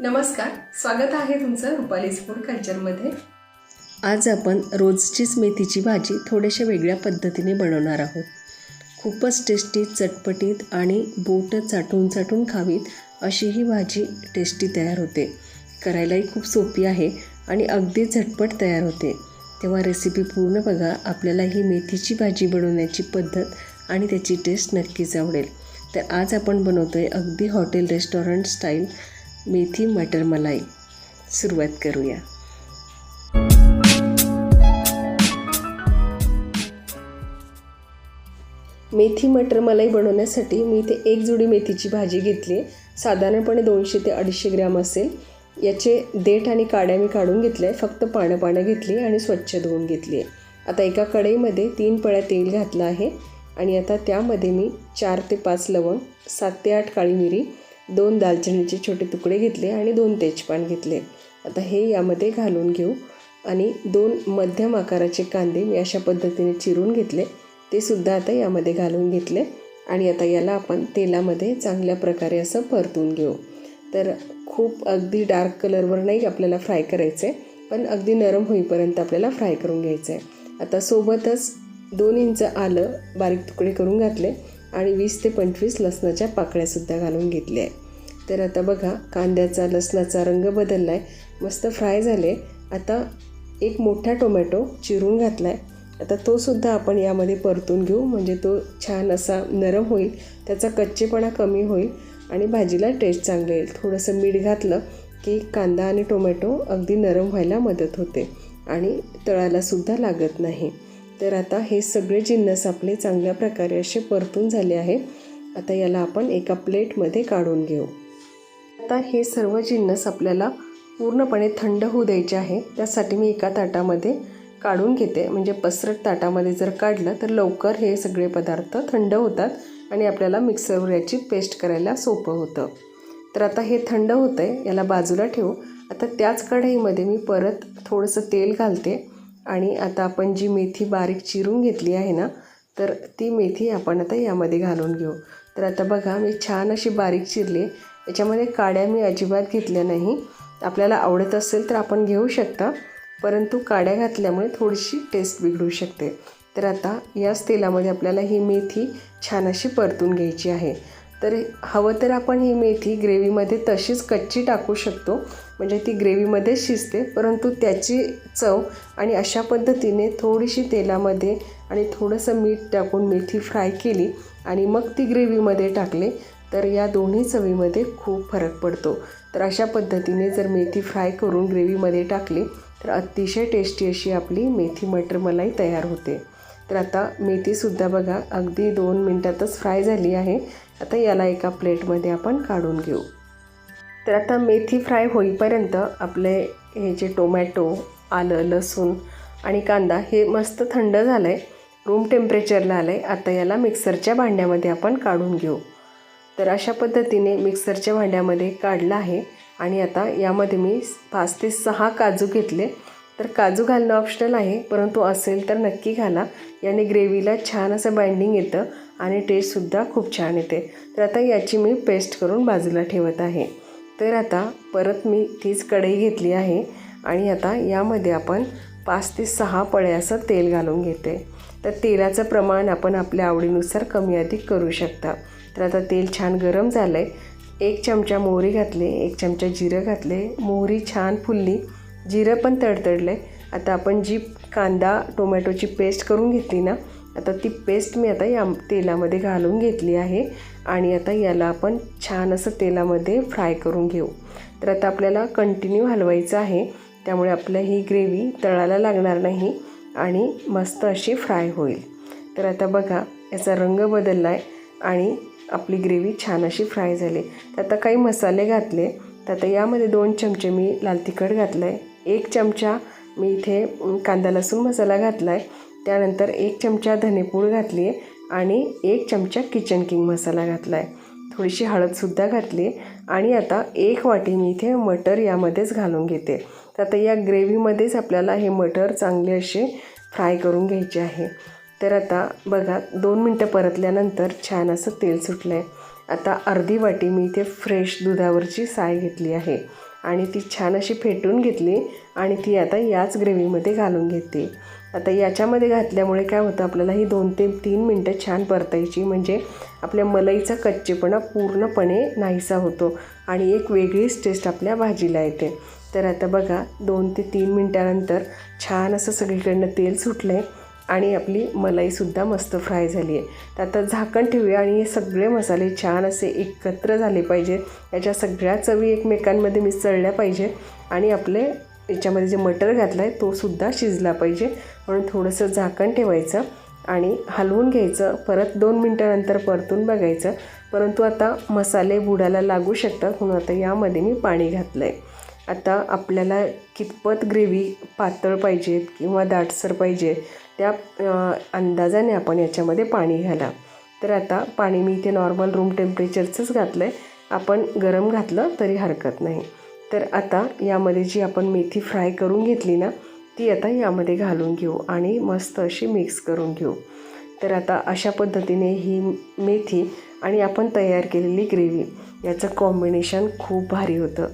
नमस्कार स्वागत आहे तुमचं रुपालीज फूड कल्चरमध्ये. आज आपण रोजचीच मेथीची भाजी थोड्याशा वेगळ्या पद्धतीने बनवणार आहोत. खूपच टेस्टी चटपटीत आणि बोट चाटून चाटून खावीत अशी ही भाजी टेस्टी तयार होते. करायलाही खूप सोपी आहे आणि अगदी झटपट तयार होते. तेव्हा रेसिपी पूर्ण बघा आपल्याला ही मेथीची भाजी बनवण्याची पद्धत आणि त्याची टेस्ट नक्कीच आवडेल. तर आज आपण बनवतो आहे अगदी hotel restaurant style methi matar malai. सुरुवात करूया. मेथी मटर मलाई बनवण्यासाठी मी इथे एक जुडी मेथीची भाजी घेतली आहे. साधारणपणे दोनशे ते अडीचशे ग्रॅम असेल. याचे देठ आणि काड्या मी काढून घेतल्या आहे. फक्त पानं पानं घेतली आणि स्वच्छ धुवून घेतली आहे. आता एका कढईमध्ये तीन पळ्या तेल घातलं आहे. आणि आता त्यामध्ये मी चार ते पाच लवंग सात ते आठ काळी मिरी दोन दालचिनीचे छोटे तुकडे घेतले आणि दोन तेजपान घेतले. आता हे यामध्ये घालून घेऊ. आणि दोन मध्यम आकाराचे कांदे मी अशा पद्धतीने चिरून घेतले. ते सुद्धा आता यामध्ये घालून घेतले. आणि आता याला आपण तेलामध्ये चांगल्या प्रकारे असं परतून घेऊ. तर खूप अगदी डार्क कलरवर नाही आपल्याला फ्राय करायचं आहे पण अगदी नरम होईपर्यंत आपल्याला फ्राय करून घ्यायचं आहे आता सोबतच दोन इंच आलं बारीक तुकडे करून घातले. आणि वीस ते पंचवीस लसणाच्या पाकळ्यासुद्धा घालून घेतल्या आहे तर आता बघा कांद्याचा लसणाचा रंग बदलला आहे मस्त फ्राय झाले. आता एक मोठा टोमॅटो चिरून घातला आहे आता तोसुद्धा आपण यामध्ये परतून घेऊ. म्हणजे तो छान असा नरम होईल. त्याचा कच्चेपणा कमी होईल आणि भाजीला टेस्ट चांगलं येईल. थोडंसं मीठ घातलं की कांदा आणि टोमॅटो अगदी नरम व्हायला मदत होते आणि तळालासुद्धा लागत नाही. तर आता हे सगळे जिन्नस आपले चांगल्या प्रकारे असे परतून झाले आहे आता याला आपण एका प्लेटमध्ये काढून घेऊ. आता हे सर्व जिन्नस आपल्याला पूर्णपणे थंड होऊ द्यायचे आहे. त्यासाठी मी एका ताटामध्ये काढून घेते. म्हणजे पसरट ताटामध्ये जर काढलं तर लवकर हे सगळे पदार्थ थंड होतात आणि आपल्याला मिक्सरवर याची पेस्ट करायला सोपं होतं. तर आता हे थंड होतं आहे याला बाजूला ठेवू. आता त्याच कढईमध्ये मी परत थोडंसं तेल घालते. आणि आता आपण जी मेथी बारीक चिरून घेतली आहे ना तर ती मेथी आपण आता यामध्ये घालून घेऊ. तर आता बघा मी छान अशी बारीक चिरली. याच्यामध्ये काड्या मी अजिबात घेतल्या नाही. आपल्याला आवडत असेल तर आपण घेऊ शकता परंतु काड्या घातल्यामुळे थोडीशी टेस्ट बिघडू शकते. तर आता याच तेलामध्ये आपल्याला ही मेथी छान अशी परतून घ्यायची आहे. तर हवं तर आपण ही मेथी ग्रेव्हीमध्ये तशीच कच्ची टाकू शकतो. म्हणजे ती ग्रेव्हीमध्ये शिजते परंतु त्याची चव आणि अशा पद्धतीने थोडीशी तेलामध्ये आणि थोडंसं मीठ टाकून मेथी फ्राय केली आणि मग ती ग्रेव्हीमध्ये टाकले तर या दोन्ही चवीमध्ये खूप फरक पडतो. तर अशा पद्धतीने जर मेथी फ्राय करून ग्रेव्हीमध्ये टाकली तर अतिशय टेस्टी अशी आपली मेथी मटर मलाई तयार होते. तर आता मेथीसुद्धा बघा अगदी दोन मिनटातच फ्राय झाली आहे. आता याला एका प्लेटमध्ये आपण काढून घेऊ. तर आता मेथी फ्राय होईपर्यंत आपले हे जे टोमॅटो आलं लसूण आणि कांदा हे मस्त थंड झालं आहे रूम टेम्परेचरला आलं आहे आता याला मिक्सरच्या भांड्यामध्ये आपण काढून घेऊ. तर अशा पद्धतीने मिक्सरच्या भांड्यामध्ये काढलं आहे आणि आता यामध्ये मी पाच ते सहा काजू घेतले. तर काजू घालणं ऑप्शनल आहे परंतु असेल तर नक्की घाला. याने ग्रेव्हीला छान असं बाइंडिंग येतं आणि टेस्टसुद्धा खूप छान येते. तर आता याची मी पेस्ट करून बाजूला ठेवत आहे. तर आता परत मी तीच कढई घेतली आहे आणि आता यामध्ये आपण पाच ते सहा पळे असं तेल घालून घेते. तर तेलाचं प्रमाण आपण आपल्या आवडीनुसार कमी अधिक करू शकता. तर आता तेल छान गरम झालं आहे एक चमचा मोहरी घातले एक चमचा जिरं घातले मोहरी छान फुलली. जिरं पण तडतडलं आता आपण जी कांदा टोमॅटोची पेस्ट करून घेतली ना आता ती पेस्ट मी आता या तेलामध्ये घालून घेतली आहे. आणि आता याला आपण छान असं तेलामध्ये फ्राय करून घेऊ. तर आता आपल्याला कंटिन्यू हलवायचं आहे. त्यामुळे आपल्या ही ग्रेव्ही तळाला लागणार नाही आणि मस्त अशी फ्राय होईल. तर आता बघा याचा रंग बदलला आहे आणि आपली ग्रेव्ही छान अशी फ्राय झाली. तर आता काही मसाले घातले. तर आता यामध्ये दोन चमचे मी लाल तिखट घातलं आहे एक चमचा मी इथे कांदा लसूण मसाला घातला आहे त्यानंतर एक चमचा धनेपूड घातली आहे आणि एक चमचा किचन किंग मसाला घातला आहे थोडीशी हळदसुद्धा घातली आहे आणि आता एक वाटी मी इथे मटर यामध्येच घालून घेते. तर आता या ग्रेव्हीमध्येच आपल्याला हे मटर चांगले असे फ्राय करून घ्यायचे आहे. तर आता बघा दोन मिनटं परतल्यानंतर छान असं तेल सुटलं आहे आता अर्धी वाटी मी इथे फ्रेश दुधावरची साय घेतली आहे. आणि ती छान अशी फेटून घेतली आणि ती आता याच ग्रेव्हीमध्ये घालून घेते. आता याच्यामध्ये घातल्यामुळे काय होतं आपल्याला ही दोन ते तीन मिनटं छान परतायची म्हणजे आपल्या मलईचा कच्चेपणा पूर्णपणे नाहीसा होतो आणि एक वेगळीच टेस्ट आपल्या भाजीला येते. तर आता बघा दोन ते तीन मिनटानंतर छान असं सगळीकडनं तेल सुटलं आहे आणि आपली मलाईसुद्धा मस्त फ्राय झाली आहे. तर आता झाकण ठेवूया आणि हे सगळे मसाले छान असे एकत्र झाले पाहिजेत. याच्या सगळ्या चवी एकमेकांमध्ये मिसळल्या पाहिजे आणि आपले याच्यामध्ये जे मटर घातलं आहे तोसुद्धा शिजला पाहिजे. म्हणून थोडंसं झाकण ठेवायचं आणि हलवून घ्यायचं. परत दोन मिनटानंतर परतून बघायचं. परंतु आता मसाले बुडायला लागू शकतात म्हणून आता यामध्ये मी पाणी घातलं आहे आता आपल्याला कितपत ग्रेव्ही पातळ पाहिजेत किंवा दाटसर पाहिजे त्या अंदाजाने आपण याच्यामध्ये पाणी घाला तर आता पाणी मी इथे नॉर्मल रूम टेम्परेचरचंच घातलं आहे आपण गरम घातलं तरी हरकत नाही. तर आता यामध्ये जी आपण मेथी फ्राय करून घेतली ना ती आता यामध्ये घालून घेऊ आणि मस्त अशी मिक्स करून घेऊ. तर आता अशा पद्धतीने ही मेथी आणि आपण तयार केलेली ग्रेव्ही याचं कॉम्बिनेशन खूप भारी होतं.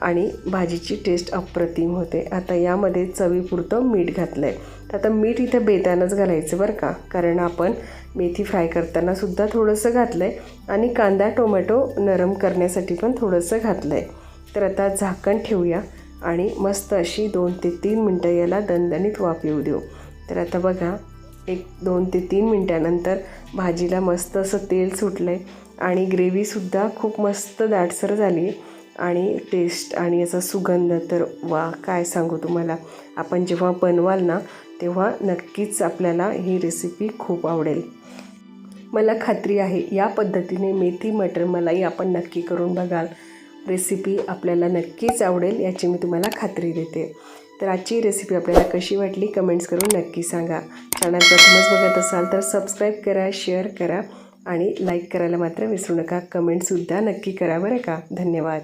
आणि भाजीची टेस्ट अप्रतिम होते. आता यामध्ये चवीपुरतं मीठ घातलं आहे तर आता मीठ इथं बेतानंच घालायचं बरं का? कारण आपण मेथी फ्राय करताना सुद्धा थोडंसं घातलं आहे आणि कांदा टोमॅटो नरम करण्यासाठी पण थोडंसं घातलं आहे तर आता झाकण ठेवूया आणि मस्त अशी दोन ते तीन मिनटं याला दणदणीत वाफ येऊ देऊ. तर आता बघा एक दोन ते तीन मिनटानंतर भाजीला मस्त असं तेल सुटलं आहे आणि ग्रेव्हीसुद्धा खूप मस्त दाटसर झाली आहे आणि टेस्ट आणि याचा सुगंध तर वा काय सांगू तुम्हाला? आपण जेव्हा बनवाल ना तेव्हा नक्कीच आपल्याला ही रेसिपी खूप आवडेल. मला खात्री आहे या पद्धतीने मेथी मटर मलाई आपण नक्की करून बघाल. रेसिपी आपल्याला नक्कीच आवडेल याची मी तुम्हाला खात्री देते. तर आजची रेसिपी आपल्याला कशी वाटली कमेंट्स करून नक्की सांगा. चॅनल प्रथमच बघत असाल तर सबस्क्राईब करा शेअर करा आणि लाईक करायला मात्र विसरू नका. कमेंटसुद्धा नक्की करा बरं का? धन्यवाद.